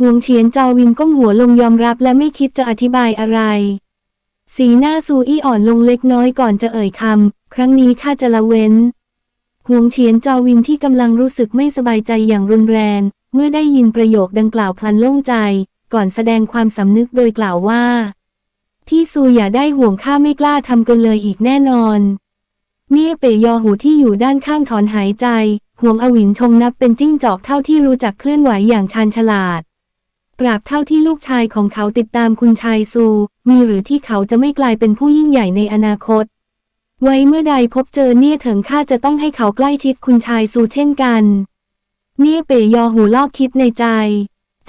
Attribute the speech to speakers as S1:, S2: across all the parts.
S1: หวงเฉียนจอวินก้มหัวลงยอมรับและไม่คิดจะอธิบายอะไร สีหน้าซูอี้อ่อนลงเล็กน้อยก่อนจะเอ่ยคำ ครั้งนี้ข้าจะละเว้นหวงเฉียนจอวินที่กำลังรู้สึกไม่สบายใจอย่างรุนแรง เมื่อได้ยินประโยคดังกล่าวพลันโล่งใจ ก่อนแสดงความสำนึกโดยกล่าวว่า ที่ซูอย่าได้ห่วงข้าไม่กล้าทำเกินเลยอีกแน่นอนเมี่ยเปยยอหูที่อยู่ด้านข้างถอนหายใจห่วงอวินชงนับเป็นจิ้งจอกเท่าที่รู้จักเคลื่อนไหวอย่างชาญฉลาด ตราบเท่าที่ลูกชายของเขาติดตามคุณชายซู มีหรือที่เขาจะไม่กลายเป็นผู้ยิ่งใหญ่ในอนาคต ไว้เมื่อใดพบเจอเนี่ยเถิงข้าจะต้องให้เขาใกล้ชิดคุณชายซูเช่นกัน เนี่ยเปยยอหูลอบคิดในใจ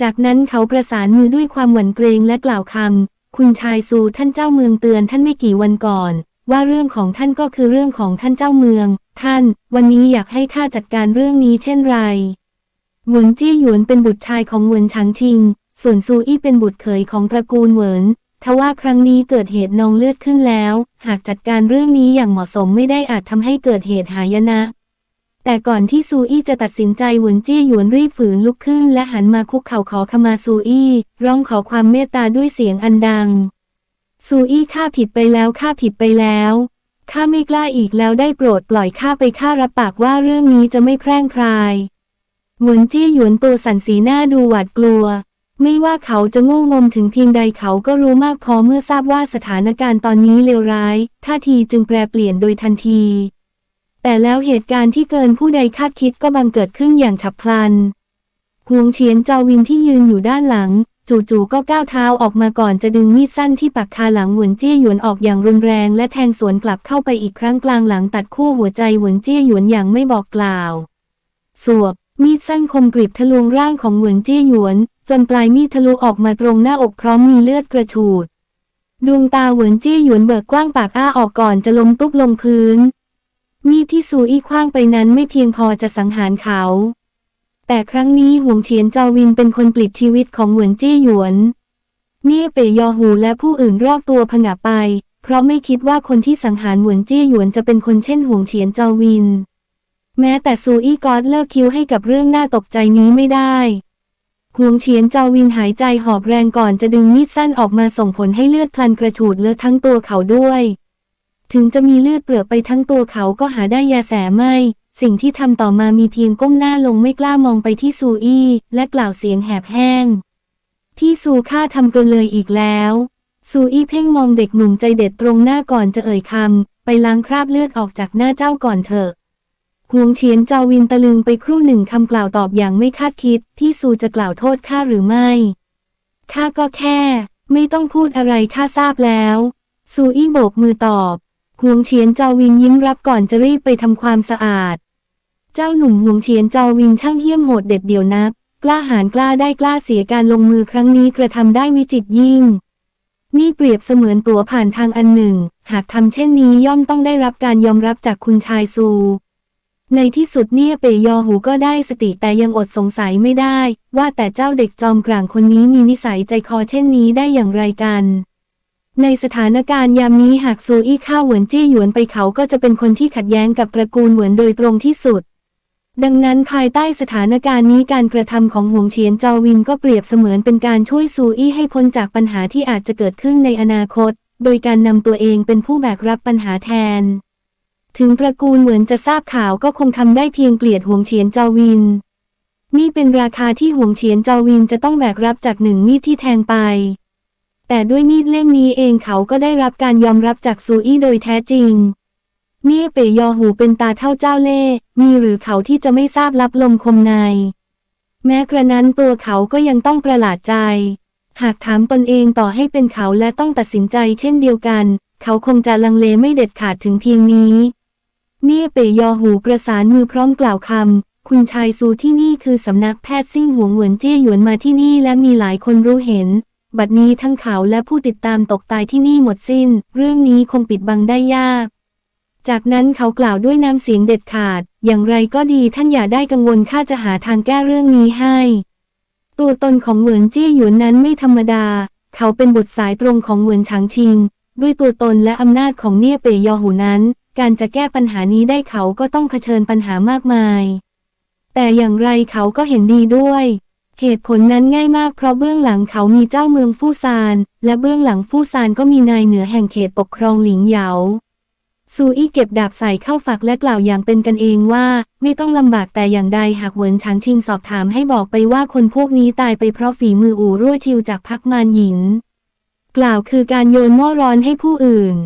S1: จากนั้นเขาประสานมือด้วยความหวั่นเกรงและกล่าวคำคุณชายซูท่านเจ้าเมืองเตือนท่านไม่กี่วันก่อน ว่าเรื่องของท่านก็คือเรื่องของท่านเจ้าเมือง ท่าน วันนี้อยากให้ข้าจัดการเรื่องนี้เช่นไรหวนจี้หยวนเป็นบุตรชายของหวนฉางชิง ส่วนซูอี้เป็นบุตรเขยของตระกูลเหวินทว่าครั้งนี้เกิดเหตุนองเลือดขึ้นแล้ว หากจัดการเรื่องนี้อย่างเหมาะสมไม่ได้อาจทำให้เกิดเหตุหายนะ แต่ก่อนที่ซูอี้จะตัดสินใจหวนจี้หยวนรีบฝืนลุกขึ้น และหันมาคุกเข่าขอขมาซูอี้ร้องขอความเมตตาด้วยเสียงอันดัง ซูอี้ข้าผิดไปแล้วข้าผิดไปแล้วข้าไม่กล้าอีกแล้วได้โปรดปล่อยข้าไปข้ารับปากว่าเรื่องนี้จะไม่แพร่งพรายหวนจี้หยวนตัวสั่นสีหน้าดูหวาดกลัว ไม่ว่าเขาจะโง่งมถึงเพียงใดเขาก็รู้มากพอเมื่อทราบว่าสถานการณ์ตอนนี้เลวร้าย ท่าทีจึงแปรเปลี่ยนโดยทันที แต่แล้วเหตุการณ์ที่เกินผู้ใดคาดคิดก็บังเกิดขึ้นอย่างฉับพลันหวงเฉียนเจาวินที่ยืนอยู่ด้านหลัง จู่ๆก็ก้าวเท้าออกมาก่อนจะดึงมีดสั้นที่ปักคาหลังหวนเจี้ยหยวนออกอย่างรุนแรง และแทงสวนกลับเข้าไปอีกครั้งกลางหลังตัดคู่หัวใจหวนเจี้ยหยวนอย่างไม่บอกกล่าว สวบมีดสั้นคมกริบทะลวงร่างของหวนเจี้ยหยวน จนปลายมีดทะลุออกมาตรงหน้าอกพร้อมมีเลือดกระฉูด ดวงตาหวนจี้หยวนเบิกกว้างปากอ้าออกก่อนจะล้มตุ๊บลงพื้น มีดที่ซูอี้คว้างไปนั้นไม่เพียงพอจะสังหารเขา แต่ครั้งนี้หวงเฉียนจอวินเป็นคนปลิดชีวิตของหวนจี้หยวนเนี่ยเปยยอหูและผู้อื่นรอบตัวผงะไป เพราะไม่คิดว่าคนที่สังหารหวนจี้หยวนจะเป็นคนเช่นหวงเฉียนจอวิน แม้แต่ซูอี้กอดเลิกคิ้วให้กับเรื่องน่าตกใจนี้ไม่ได้ หวงเฉียนเจอวินหายใจหอบแรงก่อนจะดึงมีดสั้นออกมาส่งผลให้เลือดพลันกระฉูดเลอะทั้งตัวเขาด้วย ถึงจะมีเลือดเปลือไปทั้งตัวเขาก็หาได้ยาแสไม่ สิ่งที่ทำต่อมามีเพียงก้มหน้าลงไม่กล้ามองไปที่ซูอี้และกล่าวเสียงแหบแห้ง ที่ซูข้าทำเกินเลยอีกแล้ว ซูอี้เพ่งมองเด็กหนุ่มใจเด็ดตรงหน้าก่อนจะเอ่ยคำไปล้างคราบเลือดออกจากหน้าเจ้าก่อนเถอะ หวงเฉียนเจาวินตะลึงไปครู่หนึ่งคำกล่าวตอบอย่างไม่คาดคิดที่ซูจะกล่าวโทษข้าหรือไม่ข้าก็แค่ ไม่ต้องพูดอะไรข้าทราบแล้ว ซูอี้โบกมือตอบหวงเฉียนเจาวินยิ้มรับก่อนจะรีบไปทำความสะอาด เจ้าหนุ่มหวงเฉียนเจาวินช่างเหี้ยมโหดเด็ดเดี่ยวนัก กล้าหาญกล้าได้กล้าเสียการลงมือครั้งนี้กระทำได้วิจิตยิ่งนี่เปรียบเสมือนตัวผ่านทางอันหนึ่ง หากทำเช่นนี้ย่อมต้องได้รับการยอมรับจากคุณชายซู ในที่สุดเนี่ยเปยยอหูก็ได้สติแต่ยังอดสงสัยไม่ได้ ว่าแต่เจ้าเด็กจอมกลางคนนี้มีนิสัยใจคอเช่นนี้ได้อย่างไรกัน ในสถานการณ์ยามนี้หากซูอี้ข้าวเหวินจี้หยวนไปเขาก็จะเป็นคนที่ขัดแย้งกับตระกูลเหวนโดยตรงที่สุด ดังนั้นภายใต้สถานการณ์นี้การกระทำของหวงเฉียนจาวินก็เปรียบเสมือนเป็นการช่วยซูอี้ให้พ้นจากปัญหาที่อาจจะเกิดขึ้นในอนาคต โดยการนำตัวเองเป็นผู้แบกรับปัญหาแทน ถึงตระกูลเหมือนจะทราบข่าวก็คงทำได้เพียงเกลียดหวงเฉียนเจาวิน นี่เป็นราคาที่หวงเฉียนเจาวินจะต้องแบกรับจากหนึ่งมีดที่แทงไป แต่ด้วยมีดเล่มนี้เองเขาก็ได้รับการยอมรับจากซูอี้โดยแท้จริงเนี่ยเปยยอหูเป็นตาเท่าเจ้าเล่มีหรือเขาที่จะไม่ทราบลับลมคมใน แม้กระนั้นตัวเขาก็ยังต้องประหลาดใจ หากถามตนเองต่อให้เป็นเขาและต้องตัดสินใจเช่นเดียวกัน เขาคงจะลังเลไม่เด็ดขาดถึงเพียงนี้ เนี่ยเปยยอหูประสานมือพร้อมกล่าวคำ คุณชายซูที่นี่คือสำนักแพทย์ซิ่งหวงเหวินเจี้ยหยวนมาที่นี่และมีหลายคนรู้เห็น บัดนี้ทั้งเขาและผู้ติดตามตกตายที่นี่หมดสิ้น เรื่องนี้คงปิดบังได้ยาก จากนั้นเขากล่าวด้วยน้ำเสียงเด็ดขาด อย่างไรก็ดีท่านอย่าได้กังวลข้าจะหาทางแก้เรื่องนี้ให้ ตัวตนของเหวินเจี้ยหยวนนั้นไม่ธรรมดา เขาเป็นบุตรสายตรงของเหวินฉางชิง ด้วยตัวตนและอำนาจของเนียเปยยอหูนั้น การจะแก้ปัญหานี้ได้เขาก็ต้องเผชิญปัญหามากมาย แต่อย่างไรเขาก็เห็นดีด้วย เหตุผลนั้นง่ายมากเพราะเบื้องหลังเขามีเจ้าเมืองฟู่ซาน และเบื้องหลังฟู่ซานก็มีนายเหนือแห่งเขตปกครองหลิงเหยาซูอี้เก็บดาบใส่เข้าฝักและกล่าวอย่างเป็นกันเองว่า ไม่ต้องลำบากแต่อย่างใดหากเหวินฉางชิงสอบถามให้บอกไปว่าคนพวกนี้ตายไปเพราะฝีมืออู่รั่วชิวจากพักมารหญิง กล่าวคือการโยนหม้อร้อนให้ผู้อื่น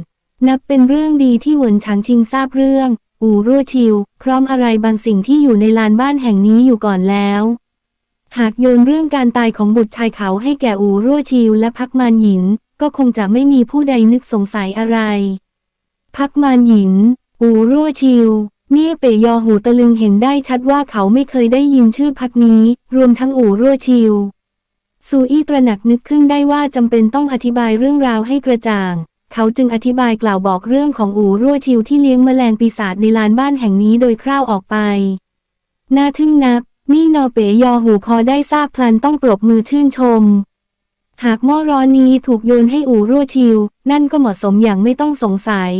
S1: นับเป็นเรื่องดีที่หวนฉางชิงทราบเรื่อง อู่รั่วชิว พร้อมอะไรบางสิ่งที่อยู่ในลานบ้านแห่งนี้อยู่ก่อนแล้ว หากโยนเรื่องการตายของบุตรชายเขาให้แก่อู่รั่วชิวและพักมารหญิงก็คงจะไม่มีผู้ใดนึกสงสัยอะไร พักมารหญิงอู่รั่วชิวเนี่ยเปยอหูตะลึงเห็นได้ชัดว่าเขาไม่เคยได้ยินชื่อพักนี้ รวมทั้งอู่รั่วชิวซูอี้ตระหนักนึกขึ้นได้ว่าจำเป็นต้องอธิบายเรื่องราวให้กระจ่าง เขาจึงอธิบายกล่าวบอกเรื่องของอู่รั่วชิวที่เลี้ยงแมลงปีศาจในลานบ้านแห่งนี้โดยคร่าวออกไป น่าทึ่งนักนี่นอเปยอหูพอได้ทราบพลันต้องปรบมือชื่นชม หากหม้อร้อนนี้ถูกโยนให้อู่รั่วชิว นั่นก็เหมาะสมอย่างไม่ต้องสงสัย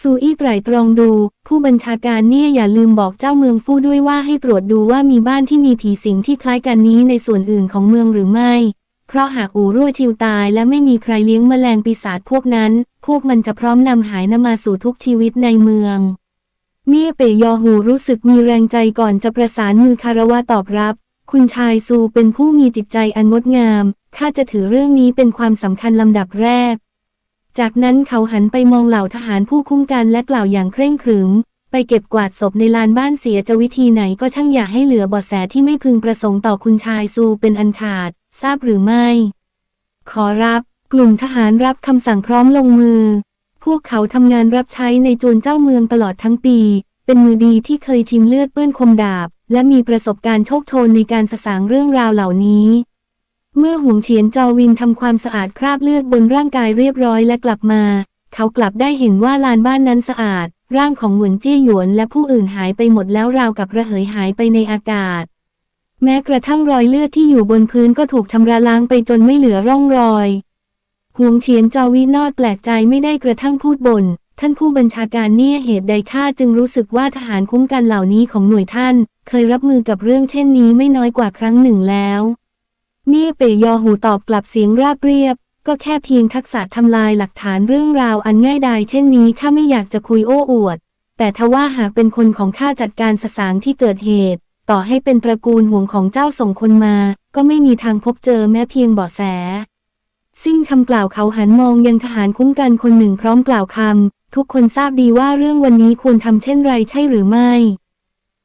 S1: ซูอี้ไตรตรองดู ผู้บัญชาการเนี่ยอย่าลืมบอกเจ้าเมืองฟู่ด้วยว่าให้ตรวจดูว่ามีบ้านที่มีผีสิงที่คล้ายกันนี้ในส่วนอื่นของเมืองหรือไม่ เพราะหากอูรั่วชิวตายและไม่มีใครเลี้ยงแมลงปีศาจพวกนั้น พวกมันจะพร้อมนำหายนำมาสู่ทุกชีวิตในเมืองเมี่ยเปยยอหูรู้สึกมีแรงใจก่อนจะประสานมือคารวะตอบรับ คุณชายซูเป็นผู้มีจิตใจอันงดงาม ข้าจะถือเรื่องนี้เป็นความสำคัญลำดับแรก จากนั้นเขาหันไปมองเหล่าทหารผู้คุ้มกันและกล่าวอย่างเคร่งขรึม ไปเก็บกวาดศพในลานบ้านเสียจะวิธีไหนก็ช่างอย่าให้เหลือบาะแสที่ไม่พึงประสงค์ต่อคุณชายซูเป็นอันขาด ทราบหรือไม่ ขอรับกลุ่มทหารรับคำสั่งพร้อมลงมือ พวกเขาทำงานรับใช้ในโจรเจ้าเมืองตลอดทั้งปี เป็นมือดีที่เคยชิมเลือดเปื้อนคมดาบ และมีประสบการณ์โชคโชนในการสสางเรื่องราวเหล่านี้ เมื่อหวงเฉียนจอวินทำความสะอาดคราบเลือดบนร่างกายเรียบร้อยและกลับมา เขากลับได้เห็นว่าลานบ้านนั้นสะอาด ร่างของหวนเจี้ยหยวนและผู้อื่นหายไปหมดแล้วราวกับระเหยหายไปในอากาศ แม้กระทั่งรอยเลือดที่อยู่บนพื้นก็ถูกชำระล้างไปจนไม่เหลือร่องรอยหวงเฉียนจาวินอดแปลกใจไม่ได้กระทั่งพูดบน่น ท่านผู้บัญชาการเนี่ยเหตุใดข้าจึงรู้สึกว่าทหารคุ้มกันเหล่านี้ของหน่วยท่าน เคยรับมือกับเรื่องเช่นนี้ไม่น้อยกว่าครั้งหนึ่งแล้วเนี่ยเปยยอหูตอบกลับเสียงราบเรียบ ก็แค่เพียงทักษะทำลายหลักฐานเรื่องราวอันง่ายดายเช่นนี้ข้าไม่อยากจะคุยโอ้อวด แต่ทว่าหากเป็นคนของข้าจัดการสสางที่เกิดเหตุ ต่อให้เป็นตระกูลห่วงของเจ้าส่งคนมา ก็ไม่มีทางพบเจอแม้เพียงเบาะแส สิ้นคำกล่าวเขาหันมองยังทหารคุ้มกันคนหนึ่งพร้อมกล่าวคำทุกคนทราบดีว่าเรื่องวันนี้ควรทำเช่นไรใช่หรือไม่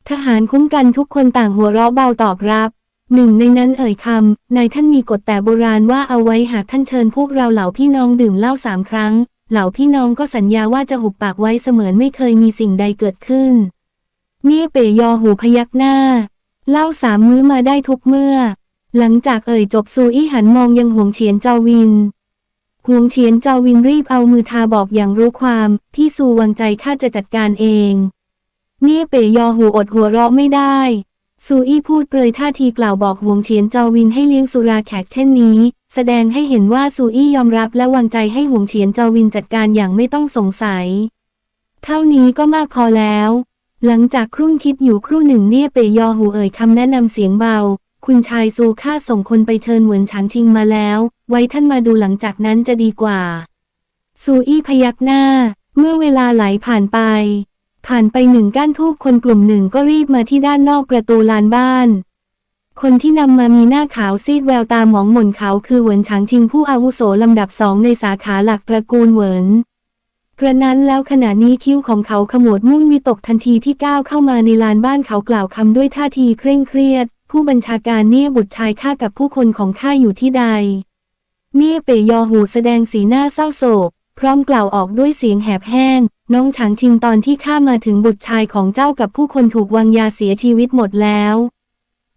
S1: ทหารคุ้มกันทุกคนต่างหัวเราะเบาตอบรับหนึ่งในนั้นเอ่ยคำ นายท่านมีกฎแต่โบราณว่าเอาไว้หากท่านเชิญพวกเราเหล่าพี่น้องดื่มเหล้าสามครั้ง เหล่าพี่น้องก็สัญญาว่าจะหุบปากไว้เสมือนไม่เคยมีสิ่งใดเกิดขึ้น เมี่ยเปยยอหูพยักหน้า เล่าสามมื้อมาได้ทุกเมื่อ หลังจากเอ่ยจบซูอี้หันมองยังหวงเฉียนเจาวินหวงเฉียนเจาวินรีบเอามือทาบอกอย่างรู้ความที่ซูวางใจข้าจะจัดการเองเมี่ยเปยยอหูอดหัวเราะไม่ได้ ซูอี้พูดเปรยท่าทีกล่าวบอกหวงเฉียนเจาวินให้เลี้ยงสุราแขกเช่นนี้ แสดงให้เห็นว่าซูอี้ยอมรับและวางใจให้หวงเฉียนเจาวินจัดการอย่างไม่ต้องสงสัย เท่านี้ก็มากพอแล้ว หลังจากครุ่นคิดอยู่ครู่หนึ่งเนี่ยเปยยอหูเอ่ยคำแนะนำเสียงเบา คุณชายซูข้าส่งคนไปเชิญเหวินฉางชิงมาแล้ว ไว้ท่านมาดูหลังจากนั้นจะดีกว่า ซูอี้พยักหน้า เมื่อเวลาไหลผ่านไป ผ่านไปหนึ่งก้านทูบคนกลุ่มหนึ่งก็รีบมาที่ด้านนอกประตูลานบ้าน คนที่นำมามีหน้าขาวซีดแววตาหมองหม่นเขาคือเหวินฉางชิงผู้อาวุโสลำดับสองในสาขาหลักตระกูลเหวิน กระนั้นแล้วขณะนี้คิ้วของเขาขมวดมุ่งวิตกทันทีที่ก้าวเข้ามาในลานบ้านเขากล่าวคำด้วยท่าทีเคร่งเครียด ผู้บัญชาการเนี่ยบุตรชายข้ากับผู้คนของข้าอยู่ที่ใด เนี่ยเปยยอหูแสดงสีหน้าเศร้าโศก พร้อมกล่าวออกด้วยเสียงแหบแห้ง น้องฉางชิงตอนที่ข้ามาถึงบุตรชายของเจ้ากับผู้คนถูกวางยาเสียชีวิตหมดแล้ว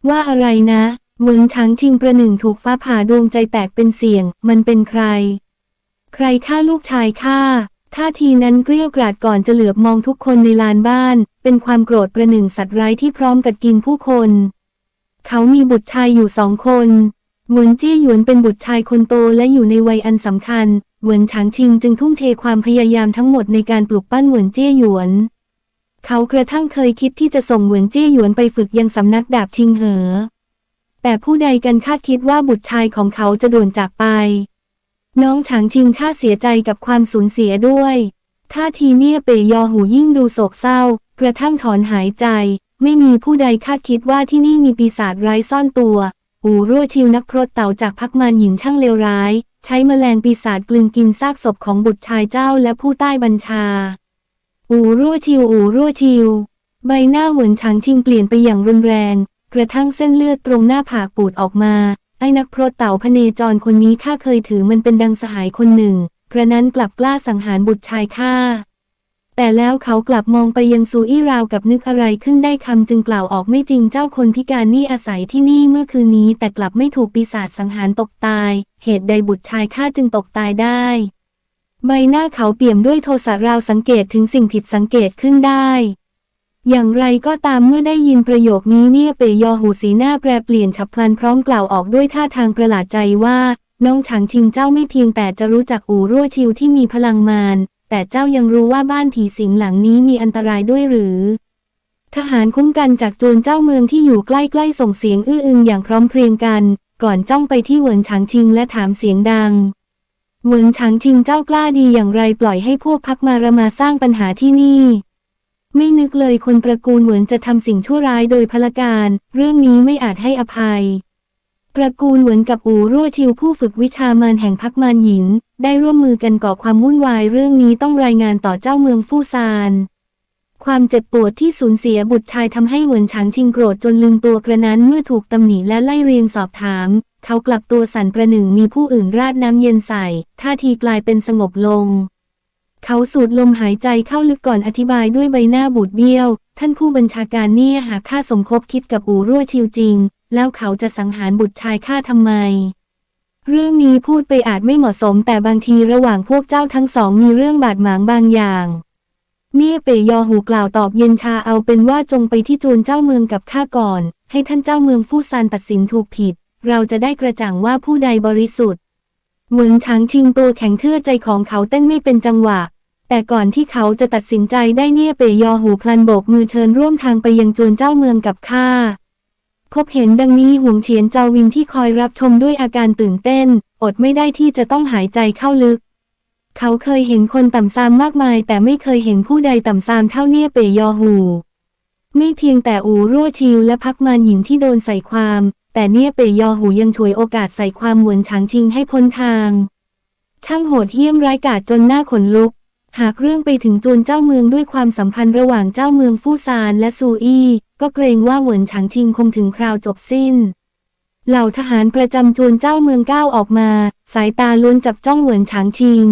S1: ว่าอะไรนะเหวินฉางชิงประหนึ่งถูกฟ้าผ่าดวงใจแตกเป็นเสียง มันเป็นใคร ใครฆ่าลูกชายข้า ท่าทีนั้นเกลี้ยวกราดก่อนจะเหลือบมองทุกคนในลานบ้าน เป็นความโกรธประหนึ่งสัตว์ร้ายที่พร้อมกัดกินผู้คน เขามีบุตรชายอยู่สองคนเหวินจี้หยวนเป็นบุตรชายคนโตและอยู่ในวัยอันสำคัญเหวินฉางชิงจึงทุ่มเทความพยายามทั้งหมดในการปลุกปั้นเหวินเจี้ยหยวน เขากระทั่งเคยคิดที่จะส่งเหวินเจี้ยหยวนไปฝึกยังสำนักดาบชิงเหอ แต่ผู้ใดกันคาดคิดว่าบุตรชายของเขาจะด่วนจากไป น้องฉางชิงค่าเสียใจกับความสูญเสียด้วยท่าทีเนี่ยเปยยอหูยิ่งดูโศกเศร้า กระทั่งถอนหายใจ ไม่มีผู้ใดคาดคิดว่าที่นี่มีปีศาจร้ายซ่อนตัว อูรั่วชิวนักพรตเต่าจากพักมารหญิงช่างเลวร้าย ใช้แมลงปีศาจกลืนกินซากศพของบุตรชายเจ้าและผู้ใต้บัญชา อูรั่วชิวอูรั่วชิว ใบหน้าเหวนฉางชิงเปลี่ยนไปอย่างรุนแรง กระทั่งเส้นเลือดตรงหน้าผากปูดออกมา ไอ้นักพรตเต่าพเนจรคนนี้ข้าเคยถือมันเป็นดังสหายคนหนึ่ง กระนั้นกลับกล้าสังหารบุตรชายข้า แต่แล้วเขากลับมองไปยังซูอี้ราวกับนึกอะไรขึ้นได้คำจึงกล่าวออกไม่จริงเจ้าคนพิการนี่อาศัยที่นี่เมื่อคืนนี้ แต่กลับไม่ถูกปีศาจสังหารตกตาย เหตุใดบุตรชายข้าจึงตกตายได้ ใบหน้าเขาเปี่ยมด้วยโทสะราวสังเกตถึงสิ่งผิดสังเกตขึ้นได้ อย่างไรก็ตามเมื่อได้ยินประโยคนี้เนี่ยเปยยอหูสีหน้าแปรเปลี่ยนฉับพลันพร้อมกล่าวออกด้วยท่าทางประหลาดใจว่า น้องฉางชิงเจ้าไม่เพียงแต่จะรู้จักอู่รั่วชิวที่มีพลังมารแต่เจ้ายังรู้ว่าบ้านผีสิงหลังนี้มีอันตรายด้วยหรือ ทหารคุ้มกันจากโจรเจ้าเมืองที่อยู่ใกล้ๆส่งเสียงอื้ออึงอย่างพร้อมเพรียงกัน ก่อนจ้องไปที่เหวินฉางชิงและถามเสียงดังเหวินฉางชิงเจ้ากล้าดีอย่างไรปล่อยให้พวกพักมาระมาสร้างปัญหาที่นี่ ไม่นึกเลยคนตระกูลเหวินจะทำสิ่งชั่วร้ายโดยพลการ เรื่องนี้ไม่อาจให้อภัย ตระกูลเหวินกับอู่รั่วชิวผู้ฝึกวิชามารแห่งพักมารหญิงได้ร่วมมือกันก่อความวุ่นวายเรื่องนี้ต้องรายงานต่อเจ้าเมืองฟู่ซาน ความเจ็บปวดที่สูญเสียบุตรชายทำให้เหวินฉางชิงโกรธจนลืมตัวกระนั้นเมื่อถูกตำหนิและไล่เรียงสอบถาม เขากลับตัวสั่นประหนึ่งมีผู้อื่นราดน้ำเย็นใส่ท่าทีกลายเป็นสงบลง เขาสูดลมหายใจเข้าลึกก่อนอธิบายด้วยใบหน้าบูดเบี้ยว ท่านผู้บัญชาการเนี่ยหากข้าสมคบคิดกับอู่รั่วชิวจริง แล้วเขาจะสังหารบุตรชายข้าทำไม เรื่องนี้พูดไปอาจไม่เหมาะสม แต่บางทีระหว่างพวกเจ้าทั้งสองมีเรื่องบาดหมางบางอย่างเนี่ยเปยยอหูกล่าวตอบเย็นชาเอาเป็นว่าจงไปที่จูนเจ้าเมืองกับข้าก่อน ให้ท่านเจ้าเมืองฟู่ซานตัดสินถูกผิด เราจะได้กระจ่างว่าผู้ใดบริสุทธิ์ เหมือนช้างชิงตัวแข็งเทื่อใจของเขาเต้นไม่เป็นจังหวะ แต่ก่อนที่เขาจะตัดสินใจได้เนี่ยเปยยอหูพลันโบกมือเชิญร่วมทางไปยังจวนเจ้าเมืองกับข้า พบเห็นดังนี้ห่วงเฉียนเจาวินที่คอยรับชมด้วยอาการตื่นเต้น อดไม่ได้ที่จะต้องหายใจเข้าลึก เขาเคยเห็นคนต่ำซามมากมาย แต่ไม่เคยเห็นผู้ใดต่ำซามเท่าเนี่ยเปยยอหู ไม่เพียงแต่อูรั่วชิวและพักมารหญิงที่โดนใส่ความ แต่เนี่ยเปยยอหูยังช่วยโอกาสใส่ความหวนฉางชิงให้พ้นทาง ช่างโหดเหี้ยมร้ายกาจจนหน้าขนลุก หากเรื่องไปถึงจวนเจ้าเมืองด้วยความสัมพันธ์ระหว่างเจ้าเมืองฟู่ซานและซูอี้ก็เกรงว่าหวินฉางชิงคงถึงคราวจบสิ้น เหล่าทหารประจำจวนเจ้าเมืองก้าวออกมา สายตาล้วนจับจ้องหวินฉางชิง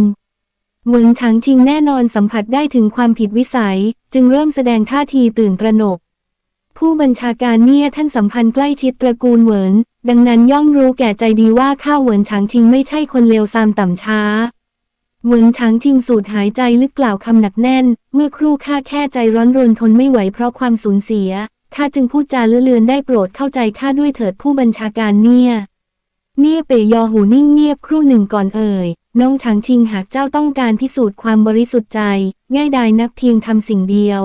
S1: หวินฉางชิงแน่นอนสัมผัสได้ถึงความผิดวิสัย จึงเริ่มแสดงท่าทีตื่นตระหนก ผู้บัญชาการเนี่ยท่านสัมพันธ์ใกล้ชิดตระกูลเหวิน ดังนั้นย่อมรู้แก่ใจดีว่าข้าเหวินฉางชิงไม่ใช่คนเลวซามต่ำช้า เหวินฉางชิงสูดหายใจลึกกล่าวคำหนักแน่น เมื่อครู่ข้าแค่ใจร้อนรนทนไม่ไหวเพราะความสูญเสีย ข้าจึงพูดจาเลื่อนเลือนได้โปรดเข้าใจข้าด้วยเถิดผู้บัญชาการเนี่ยเนี่ยเปยยอหูนิ่งเงียบครู่หนึ่งก่อนเอ่ย น้องฉางชิงหากเจ้าต้องการพิสูจน์ความบริสุทธิ์ใจ ง่ายดายนักเพียงทำสิ่งเดียว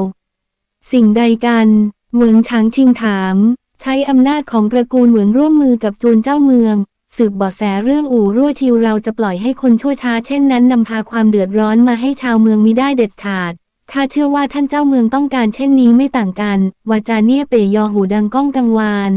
S1: สิ่งใดกัน เหวินฉางชิงถาม ใช้อำนาจของตระกูลเหวินร่วมมือกับจูนเจ้าเมือง สืบเบาะแสเรื่องอู่รั่วชิวเราจะปล่อยให้คนชั่วช้าเช่นนั้นนำพาความเดือดร้อนมาให้ชาวเมืองมิได้เด็ดขาดข้าเชื่อว่าท่านเจ้าเมืองต้องการเช่นนี้ไม่ต่างกัน วาจาเนียเปยยอหูดังก้องกังวาน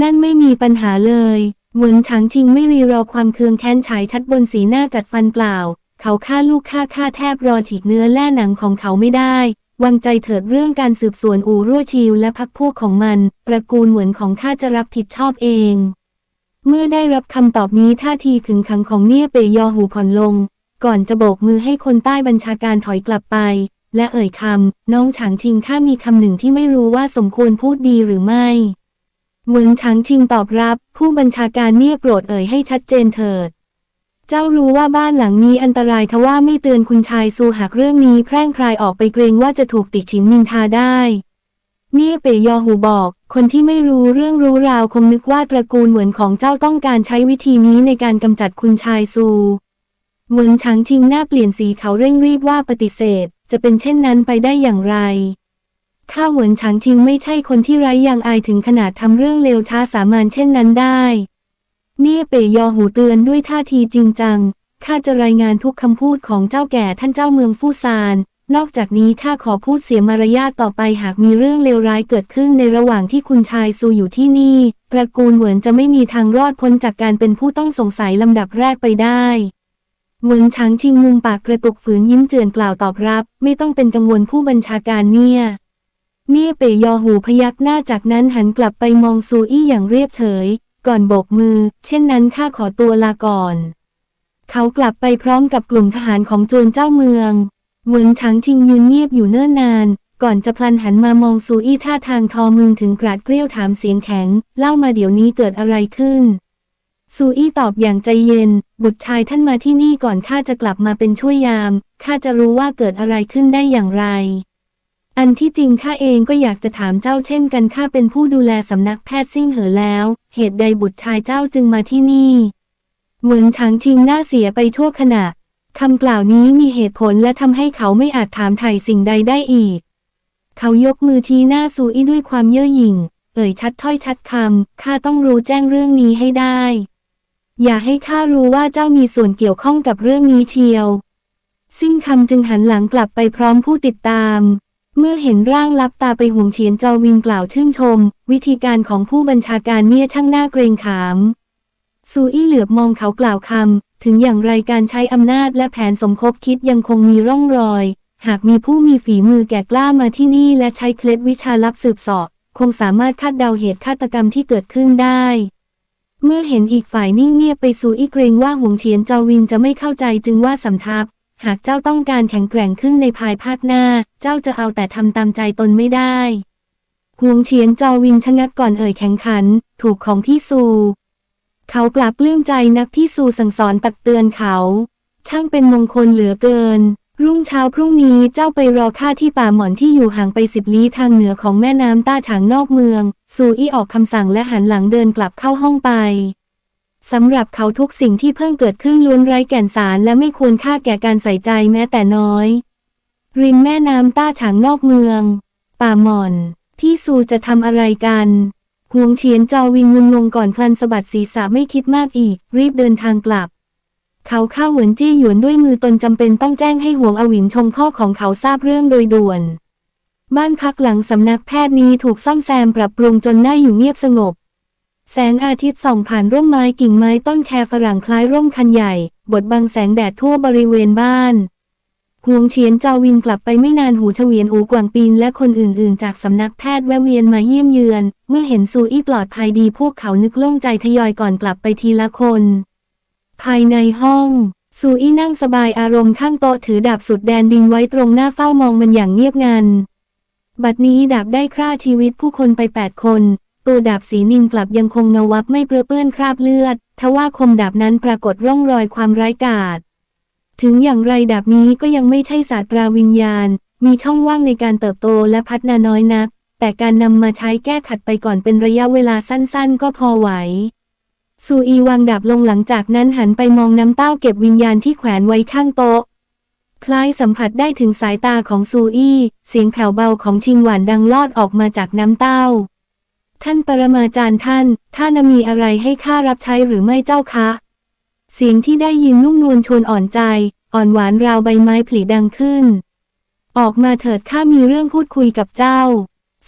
S1: นั่นไม่มีปัญหาเลยเหวินฉางชิงไม่รีรอความเคืองแค้นฉายชัดบนสีหน้ากัดฟันเปล่า เขาฆ่าลูกฆ่าฆ่าแทบรอฉีกเนื้อแล่หนังของเขาไม่ได้ วางใจเถิดเรื่องการสืบสวนอูรั่วชิวและพักพวกของมันตระกูลเหมือนของข้าจะรับผิดชอบเอง เมื่อได้รับคำตอบนี้ท่าทีขึงขังของเนี่ยเปยยอหูผ่อนลง ก่อนจะโบกมือให้คนใต้บัญชาการถอยกลับไป และเอ่ยคำน้องฉางชิงข้ามีคำหนึ่งที่ไม่รู้ว่าสมควรพูดดีหรือไม่เหวินฉางชิงตอบรับ ผู้บัญชาการเนี่ยโปรดเอ่ยให้ชัดเจนเถิด เจ้ารู้ว่าบ้านหลังนี้อันตรายทว่าไม่เตือนคุณชายซูหากเรื่องนี้แพร่งพรายออกไปเกรงว่าจะถูกติฉินนินทาได้เนี่ยเปยยอหูบอก คนที่ไม่รู้เรื่องรู้ราวคงนึกว่าตระกูลเหมือนของเจ้าต้องการใช้วิธีนี้ในการกำจัดคุณชายซูเหมือนช้างชิงหน้าเปลี่ยนสีเขาเร่งรีบว่าปฏิเสธ จะเป็นเช่นนั้นไปได้อย่างไร ข้าเหวินฉางชิงไม่ใช่คนที่ไร้ยางอายถึงขนาดทำเรื่องเลวช้าสามัญเช่นนั้นได้ เนี่ยเปยยอหูเตือนด้วยท่าทีจริงจัง ข้าจะรายงานทุกคำพูดของเจ้าแก่ท่านเจ้าเมืองฟู่ซาน นอกจากนี้ข้าขอพูดเสียมารยาทต่อไปหากมีเรื่องเลวร้ายเกิดขึ้นในระหว่างที่คุณชายซูอยู่ที่นี่ ตระกูลเหวินจะไม่มีทางรอดพ้นจากการเป็นผู้ต้องสงสัยลำดับแรกไปได้เหวินฉางชิงมุมปากกระตุกฝืนยิ้มเจือนกล่าวตอบรับ ไม่ต้องเป็นกังวลผู้บัญชาการเนี่ยเมี่ยเปยยอหูพยักหน้าจากนั้นหันกลับไปมองซูอี้อย่างเรียบเฉย ก่อนโบกมือ เช่นนั้นข้าขอตัวลาก่อน เขากลับไปพร้อมกับกลุ่มทหารของจวนเจ้าเมืองเหวินฉางชิงยืนเงียบอยู่เนิ่นนาน ก่อนจะพลันหันมามองซูอี้ท่าทางทอมือถึงกราดเกลี้ยวถามเสียงแข็ง เล่ามาเดี๋ยวนี้เกิดอะไรขึ้น ซูอี้ตอบอย่างใจเย็น บุตรชายท่านมาที่นี่ก่อนข้าจะกลับมาเป็นช่วยยามข้าจะรู้ว่าเกิดอะไรขึ้นได้อย่างไร อันที่จริงข้าเองก็อยากจะถามเจ้าเช่นกันข้าเป็นผู้ดูแลสำนักแพทย์ซิ่งเหอแล้ว เหตุใดบุตรชายเจ้าจึงมาที่นี่ เหมือนฉางชิงหน้าเสียไปชั่วขณะคำกล่าวนี้มีเหตุผลและทำให้เขาไม่อาจถามไถ่สิ่งใดได้อีก เขายกมือชี้หน้าซูอี้ด้วยความเย่อหยิ่ง เอ่ยชัดถ้อยชัดคำข้าต้องรู้แจ้งเรื่องนี้ให้ได้ อย่าให้ข้ารู้ว่าเจ้ามีส่วนเกี่ยวข้องกับเรื่องนี้เชียวสิ้นคำจึงหันหลังกลับไปพร้อมผู้ติดตาม เมื่อเห็นร่างลับตาไปห่วงเฉียนจอวินกล่าวชื่นชม วิธีการของผู้บัญชาการเนี่ยช่างน่าเกรงขาม ซูอี้เหลือบมองเขากล่าวคำ ถึงอย่างไรการใช้อำนาจและแผนสมคบคิดยังคงมีร่องรอย หากมีผู้มีฝีมือแก่กล้ามาที่นี่และใช้เคล็ดวิชาลับสืบสอบ คงสามารถคาดเดาเหตุฆาตกรรมที่เกิดขึ้นได้ เมื่อเห็นอีกฝ่ายนิ่งเงียบไปซูอี้เกรงว่าหวงเฉียนจอวินจะไม่เข้าใจจึงว่าสำทับ หากเจ้าต้องการแข็งแกร่งขึ้นในภายภาคหน้า เจ้าจะเอาแต่ทำตามใจตนไม่ได้หวงเฉียนจอวินชะงักก่อนเอ่ยแข็งขัน ถูกของที่ซู เขาปราบปลื้มใจนักที่ซูสั่งสอนตักเตือนเขา ช่างเป็นมงคลเหลือเกิน รุ่งเช้าพรุ่งนี้เจ้าไปรอข้าที่ป่าหมอนที่อยู่ห่างไปสิบลี้ทางเหนือของแม่น้ำต้าฉางนอกเมือง ซูอี้ออกคำสั่งและหันหลังเดินกลับเข้าห้องไป สำหรับเขาทุกสิ่งที่เพิ่งเกิดขึ้นล้วนไร้แก่นสารและไม่ควรค่าแก่การใส่ใจแม้แต่น้อย ริมแม่น้ำต้าฉางนอกเมือง ป่าหมอน ที่ซูจะทำอะไรกันหวงเฉียนจอวิงงุนงงก่อนพลันสะบัดศีรษะไม่คิดมากอีก รีบเดินทางกลับ เขาเข้าเหวนจี้หยวนด้วยมือตนจำเป็นต้องแจ้งให้หวงอวินชงพ่อของเขาทราบเรื่องโดยด่วน บ้านพักหลังสำนักแพทย์นี้ถูกซ่อมแซมปรับปรุงจนน่าอยู่เงียบสงบ แสงอาทิตย์ส่องผ่านร่มไม้กิ่งไม้ต้นแคฝรั่งคล้ายร่มคันใหญ่ บดบังแสงแดดทั่วบริเวณบ้านหวงเฉียนเจาวินกลับไปไม่นานหูเฉวียนอูกวางปีนและคนอื่นๆ จากสำนักแพทย์แวะเวียนมาเยี่ยมเยือน เมื่อเห็นซูอี้ปลอดภัยดีพวกเขานึกโล่งใจทยอยก่อนกลับไปทีละคน ภายในห้อง ซูอี้นั่งสบายอารมณ์ข้างโต๊ะถือดาบสุดแดนดิงไว้ตรงหน้าเฝ้ามองมันอย่างเงียบงัน บัดนี้ดาบได้ฆ่าชีวิตผู้คนไปแปดคน ตัวดาบสีนินกลับยังคงเงาวับไม่เปื้อเปื้อนคราบเลือด ทว่าคมดาบนั้นปรากฏร่องรอยความร้ายกาจ ถึงอย่างไรดาบนี้ก็ยังไม่ใช่ศาสตราวิญญาณ มีช่องว่างในการเติบโตและพัฒนาน้อยนัก แต่การนำมาใช้แก้ขัดไปก่อนเป็นระยะเวลาสั้นๆ ก็พอไหวซูอีวางดาบลงหลังจากนั้นหันไปมองน้ำเต้าเก็บวิญญาณที่แขวนไว้ข้างโต๊ะ คล้ายสัมผัสได้ถึงสายตาของซูอี้ เสียงแผ่วเบาของชิงหวานดังลอดออกมาจากน้ำเต้า ท่านปรมาจารย์ท่าน ท่านมีอะไรให้ข้ารับใช้หรือไม่เจ้าคะ เสียงที่ได้ยินนุ่มนวลชวนอ่อนใจ อ่อนหวานราวใบไม้ผลิดังขึ้น ออกมาเถิดข้ามีเรื่องพูดคุยกับเจ้า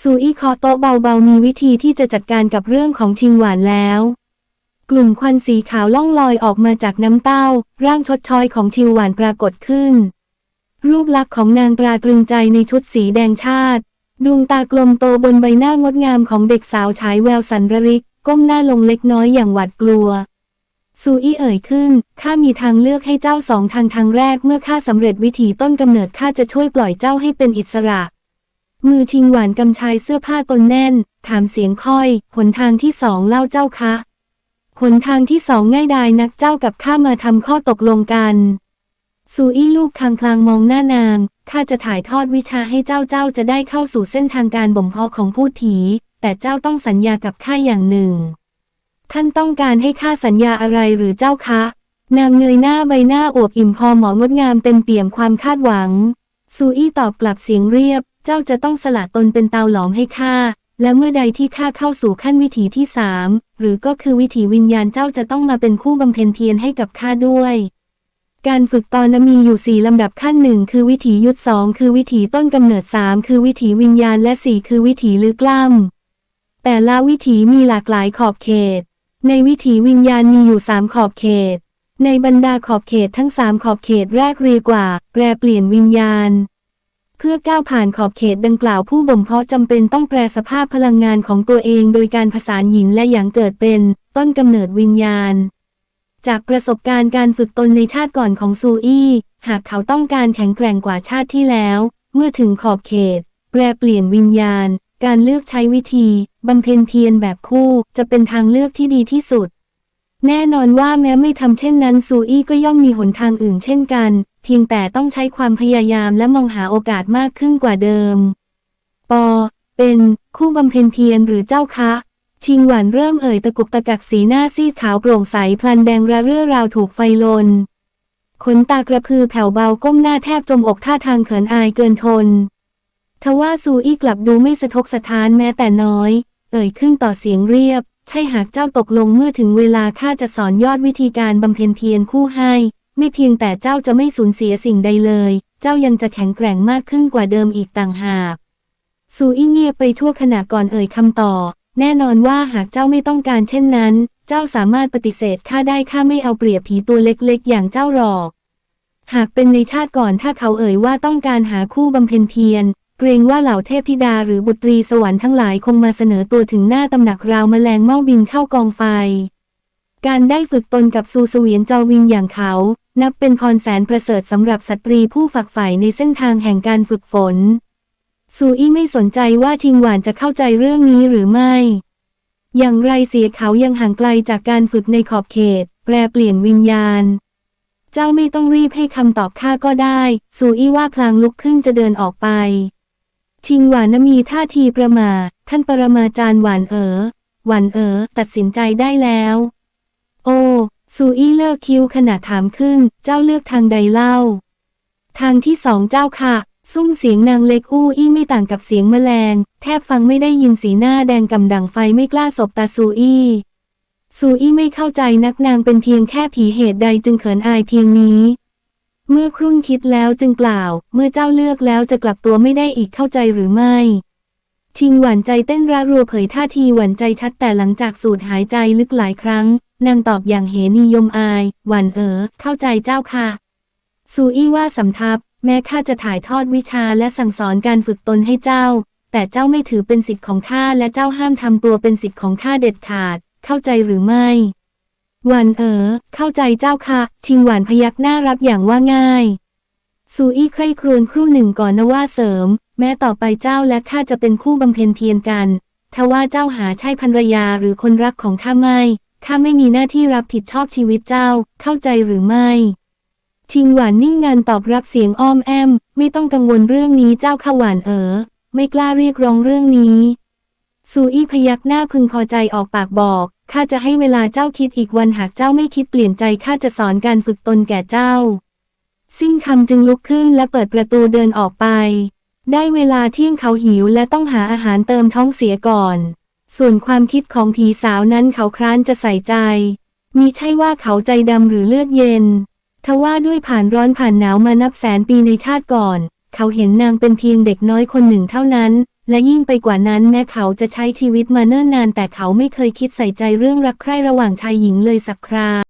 S1: ซูอี้เคาะโต๊ะเบาๆมีวิธีที่จะจัดการกับเรื่องของชิงหวานแล้ว กลุ่มควันสีขาวล่องลอยออกมาจากน้ำเต้า ร่างชดชอยของชิวหวานปรากฏขึ้น รูปลักษณ์ของนางตราตรึงใจในชุดสีแดงชาติ ดวงตากลมโตบนใบหน้างดงามของเด็กสาวฉายแววสันระริก ก้มหน้าลงเล็กน้อยอย่างหวาดกลัว ซูอี้เอ่ยขึ้น ข้ามีทางเลือกให้เจ้าสองทางทางแรกเมื่อข้าสำเร็จวิธีต้นกำเนิดข้าจะช่วยปล่อยเจ้าให้เป็นอิสระ มือชิงหวานกำชายเสื้อผ้าตนแน่น ถามเสียงค่อย หนทางที่สองเล่าเจ้าคะหนทางที่สองง่ายดายนักเจ้ากับข้ามาทำข้อตกลงกันซูอี้ลูกคางคลางมองหน้านาง ข้าจะถ่ายทอดวิชาให้เจ้าเจ้าจะได้เข้าสู่เส้นทางการบ่มเพาะของผู้ถีแต่เจ้าต้องสัญญากับข้าอย่างหนึ่ง ท่านต้องการให้ข้าสัญญาอะไรหรือเจ้าคะ นางเงยหน้าใบหน้าอวบอิ่มพอหมองดงามเต็มเปี่ยมความคาดหวัง ซูอี้ตอบกลับเสียงเรียบ เจ้าจะต้องสละตนเป็นเตาหลอมให้ข้า และเมื่อใดที่ข้าเข้าสู่ขั้นวิถีที่สามหรือก็คือวิถีวิญญาณเจ้าจะต้องมาเป็นคู่บำเพ็ญเพียรให้กับข้าด้วย การฝึกตอนนนมีอยู่สี่ลำดับขั้นหนึ่งคือวิถียุทธสองคือวิถีต้นกำเนิดสามคือวิถีวิญญาณและสี่คือวิถีลึกล้ำแต่ละวิถีมีหลากหลายขอบเขต ในวิถีวิญญาณมีอยู่สามขอบเขต ในบรรดาขอบเขตทั้งสามขอบเขตแรกเรียกว่าแปรเปลี่ยนวิญญาณ เพื่อก้าวผ่านขอบเขตดังกล่าวผู้บ่มเพาะจำเป็นต้องแปรสภาพพลังงานของตัวเอง โดยการผสานหยินและหยางเกิดเป็น ต้นกำเนิดวิญญาณ จากประสบการณ์การฝึกตนในชาติก่อนของซูอี้ หากเขาต้องการแข็งแกร่งกว่าชาติที่แล้ว เมื่อถึงขอบเขต แปรเปลี่ยนวิญญาณ การเลือกใช้วิธีบำเพ็ญเพียรแบบคู่จะเป็นทางเลือกที่ดีที่สุด แน่นอนว่าแม้ไม่ทำเช่นนั้นซูอี้ก็ย่อมมีหนทางอื่นเช่นกัน เพียงแต่ต้องใช้ความพยายามและมองหาโอกาสมากขึ้นกว่าเดิม ปอ เป็นคู่บำเพ็ญเพียรหรือเจ้าคะ ชิงหวานเริ่มเอ่ยตะกุกตะกักสีหน้าซีดขาวโปร่งใสพลันแดงระเรื่อราวถูกไฟลน ขนตากระพือแผ่วเบาก้มหน้าแทบจมอกท่าทางเขินอายเกินทน ทว่าซูอี้กลับดูไม่สะทกสะท้านแม้แต่น้อย เอ่ยขึ้นต่อเสียงเรียบ ใช่หากเจ้าตกลงเมื่อถึงเวลาข้าจะสอนยอดวิธีการบำเพ็ญเพียรคู่ให้ ไม่เพียงแต่เจ้าจะไม่สูญเสียสิ่งใดเลย เจ้ายังจะแข็งแกร่งมากขึ้นกว่าเดิมอีกต่างหากซูอี้เงียบไปชั่วขณะก่อนเอ่ยคำต่อ แน่นอนว่าหากเจ้าไม่ต้องการเช่นนั้น เจ้าสามารถปฏิเสธข้าได้ข้าไม่เอาเปรียบผีตัวเล็กๆ อย่างเจ้าหรอก หากเป็นในชาติก่อนถ้าเขาเอ่ยว่าต้องการหาคู่บำเพ็ญเพียรเกรงว่าเหล่าเทพธิดาหรือบุตรีสวรรค์ทั้งหลายคงมาเสนอตัวถึงหน้าตำหนักราวแมลงเม่าบินเข้ากองไฟ การได้ฝึกตนกับซูเวียนจอวิงอย่างเขา นับเป็นพรแสนประเสริฐสำหรับสตรีผู้ฝักใฝ่ในเส้นทางแห่งการฝึกฝน ซูอี้ไม่สนใจว่าทิงหวานจะเข้าใจเรื่องนี้หรือไม่ อย่างไรเสียเขายังห่างไกลจากการฝึกในขอบเขต แปรเปลี่ยนวิญญาณ เจ้าไม่ต้องรีบให้คำตอบข้าก็ได้ ซูอี้ว่าพลางลุกขึ้นจะเดินออกไปชิงหวานมีท่าทีประมาท่านปรมาจารย์หวานเอ๋อหวานเอ๋อตัดสินใจได้แล้ว โอ้ซูอี้เลิกคิ้วขณะถามขึ้น เจ้าเลือกทางใดเล่า ทางที่สองเจ้าค่ะ ซุ้มเสียงนางเล็กอู้อี้ไม่ต่างกับเสียงแมลง แทบฟังไม่ได้ยินสีหน้าแดงกำดังไฟไม่กล้าสบตาซูอี้ซูอี้ไม่เข้าใจนักนางเป็นเพียงแค่ผีเหตุใดจึงเขินอายเพียงนี้ เมื่อครุ่นคิดแล้วจึงกล่าว เมื่อเจ้าเลือกแล้วจะกลับตัวไม่ได้อีกเข้าใจหรือไม่ ชิงหวั่นใจเต้นระรัวเผยท่าทีหวั่นใจชัดแต่หลังจากสูดหายใจลึกหลายครั้ง นางตอบอย่างเหนิยมอาย หวั่นเออ เข้าใจเจ้าค่ะซูอี้ว่าสำทับ แม้ข้าจะถ่ายทอดวิชาและสั่งสอนการฝึกตนให้เจ้า แต่เจ้าไม่ถือเป็นสิทธิ์ของข้าและเจ้าห้ามทำตัวเป็นสิทธิ์ของข้าเด็ดขาด เข้าใจหรือไม่หวานเอ๋อเข้าใจเจ้าค่ะ ชิงหวานพยักหน้ารับอย่างว่าง่ายซูอี้ใคร่ครวญครู่หนึ่งก่อนนะว่าเสริม แม้ต่อไปเจ้าและข้าจะเป็นคู่บำเพ็ญเพียรกันทว่าเจ้าหาใช่ภรรยาหรือคนรักของข้าไม่ข้าไม่มีหน้าที่รับผิดชอบชีวิตเจ้า เข้าใจหรือไม่ ชิงหวานนิ่งงันตอบรับเสียงอ้อมแอม ไม่ต้องกังวลเรื่องนี้เจ้าข้าหวานเอ๋อไม่กล้าเรียกร้องเรื่องนี้ ซูอี้พยักหน้าพึงพอใจออกปากบอกข้าจะให้เวลาเจ้าคิดอีกวันหากเจ้าไม่คิดเปลี่ยนใจข้าจะสอนการฝึกตนแก่เจ้า สิ้นคำจึงลุกขึ้นและเปิดประตูเดินออกไป ได้เวลาเที่ยงเขาหิวและต้องหาอาหารเติมท้องเสียก่อน ส่วนความคิดของผีสาวนั้นเขาคร้านจะใส่ใจมีใช่ว่าเขาใจดำหรือเลือดเย็น ทว่าด้วยผ่านร้อนผ่านหนาวมานับแสนปีในชาติก่อน เขาเห็นนางเป็นเพียงเด็กน้อยคนหนึ่งเท่านั้น และยิ่งไปกว่านั้นแม้เขาจะใช้ชีวิตมาเนิ่นนาน แต่เขาไม่เคยคิดใส่ใจเรื่องรักใคร่ระหว่างชายหญิงเลยสักครา